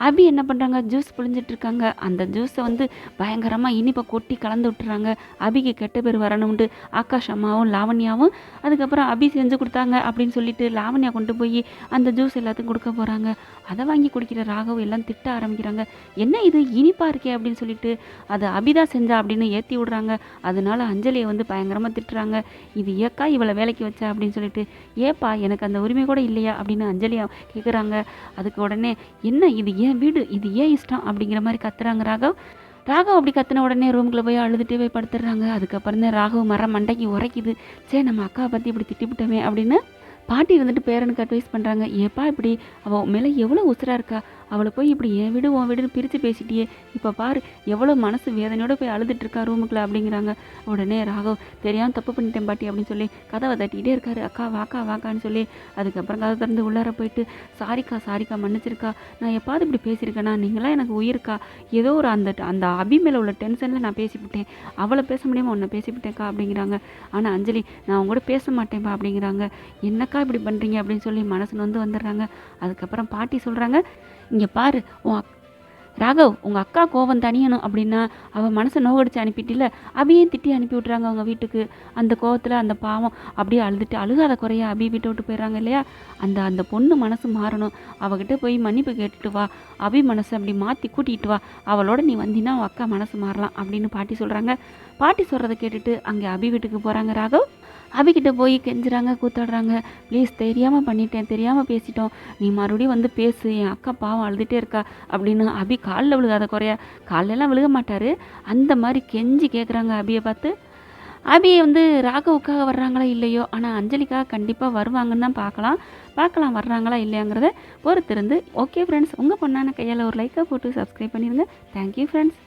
அபி என்ன பண்ணுறாங்க ஜூஸ் புழிஞ்சிட்டு இருக்காங்க அந்த ஜூஸை வந்து பயங்கரமாக இனிப்பை கொட்டி கலந்து விட்டுறாங்க. அபிக்கு கெட்ட பேர் வரணும்ட்டு ஆகாஷ் அம்மாவும் லாவண்யாவும். அதுக்கப்புறம் அபி செஞ்சு கொடுத்தாங்க அப்படின்னு சொல்லிட்டு லாவண்யா கொண்டு போய் அந்த ஜூஸ் எல்லாத்துக்கும் கொடுக்க போகிறாங்க அதை வாங்கி குடிக்கிற ராகவ் எல்லாம் திட்ட ஆரம்பிக்கிறாங்க. என்ன இது? இனிப்பாக இருக்கே? அப்படின்னு சொல்லிட்டு அது அபிதா செஞ்சா அப்படின்னு ஏற்றி விடுறாங்க. அதனால அஞ்சலியை வந்து பயங்கரமாக திட்டுறாங்க. இது ஏக்கா இவளை வேலைக்கு வச்சா? அப்படின்னு சொல்லிட்டு ஏப்பா எனக்கு அந்த உரிமை கூட இல்லையா? அப்படின்னு அஞ்சலியா கேட்குறாங்க அதுக்கு உடனே என்ன இது? ஏன் வீடு இது ஏன் இஷ்டம் அப்படிங்கிற மாதிரி கத்துறாங்க ராகவ். ராகவ் அப்படி கத்துன உடனே ரூமுக்குள்ள போய் அழுதுட்டு போய் படுத்துடுறாங்க அதுக்கப்புறம் தான் ராகவ் மரம் மண்டைக்கு உரைக்குது. சே நம்ம அக்காவை பற்றி இப்படி திட்டிவிட்டோமே அப்படின்னு பாட்டி வந்துட்டு பேரனுக்கு அட்வைஸ் பண்ணுறாங்க ஏப்பா இப்படி? அவள் மேலே எவ்வளோ உசுராக இருக்கா? அவளை போய் இப்படி என் வீடு உன் வீடுன்னு பிரித்து பேசிட்டியே. இப்போ பாரு எவ்வளோ மனசு வேதனையோட போய் அழுதுட்டு இருக்கா ரூமுக்குள்ள அப்படிங்கிறாங்க. உடனே ராகவ் தெரியாமல் தப்பு பண்ணிட்டேன் பாட்டி அப்படின்னு சொல்லி கதவை தட்டிகிட்டே இருக்காரு. அக்கா வாக்கா வாக்கான்னு சொல்லி அதுக்கப்புறம் கதை திறந்து உள்ளார போயிட்டு சாரிக்கா சாரிக்கா மன்னிச்சிருக்கா. நான் எப்பாவது இப்படி பேசியிருக்கேனா? நீங்களாம் எனக்கு உயிருக்கா. ஏதோ ஒரு அந்த அந்த அபி மேலே உள்ள டென்ஷனில் நான் பேசிவிட்டேன். அவளை பேச முடியாமல் உன்னை பேசிவிட்டேன்க்கா அப்படிங்கிறாங்க. ஆனால் அஞ்சலி நான் அவங்க கூட பேச மாட்டேன்ப்பா அப்படிங்கிறாங்க. என்னக்கா இப்படி பண்ணுறீங்க அப்படின்னு சொல்லி மனசு வந்து வந்துடுறாங்க. அதுக்கப்புறம் பாட்டி சொல்கிறாங்க இங்கே பாரு உன் அக்- ராகவ் உங்கள் அக்கா கோவம் தனியணும் அப்படின்னா அவள் மனசை நோகடிச்சு அனுப்பிட்டில்ல அபியே திட்டி அனுப்பி விட்றாங்க அவங்க வீட்டுக்கு. அந்த கோவத்தில் அந்த பாவம் அப்படியே அழுதுட்டு அழுகாத குறையா அபி வீட்டை விட்டு போயிடுறாங்க இல்லையா? அந்த அந்த பொண்ணு மனசு மாறணும். அவகிட்ட போய் மன்னிப்பு கேட்டுட்டு வா. அபி மனசை அப்படி மாற்றி கூட்டிகிட்டு வா. அவளோட நீ வந்தீன்னா உன் அக்கா மனசு மாறலாம் அப்படின்னு பாட்டி சொல்கிறாங்க பாட்டி சொல்கிறத கேட்டுட்டு அங்கே அபி வீட்டுக்கு போகிறாங்க ராகவ். அவிக்கிட்ட போய் கெஞ்சுறாங்க கூத்தாடுறாங்க. ப்ளீஸ் தெரியாமல் பண்ணிட்டேன் தெரியாமல் பேசிட்டோம். நீ மறுபடியும் வந்து பேசு என் அக்கா பாவம் அழுதுகிட்டே இருக்கா அப்படின்னு அபி காலில் விழுகாத குறையா. கால்லெல்லாம் விழுக மாட்டார். அந்த மாதிரி கெஞ்சி கேட்குறாங்க அபியை பார்த்து. அபி வந்து ராகவுக்காக வர்றாங்களா இல்லையோ? ஆனால் அஞ்சலிக்காக கண்டிப்பாக வருவாங்கன்னு தான் பார்க்கலாம். பார்க்கலாம் வர்றாங்களா இல்லையாங்கிறத பொறுத்திருந்து. ஓகே ஃப்ரெண்ட்ஸ் உங்கள் பொண்ணான கையால் ஒரு லைக்காக போட்டு சப்ஸ்கிரைப் பண்ணிடுங்க தேங்க்யூ ஃப்ரெண்ட்ஸ்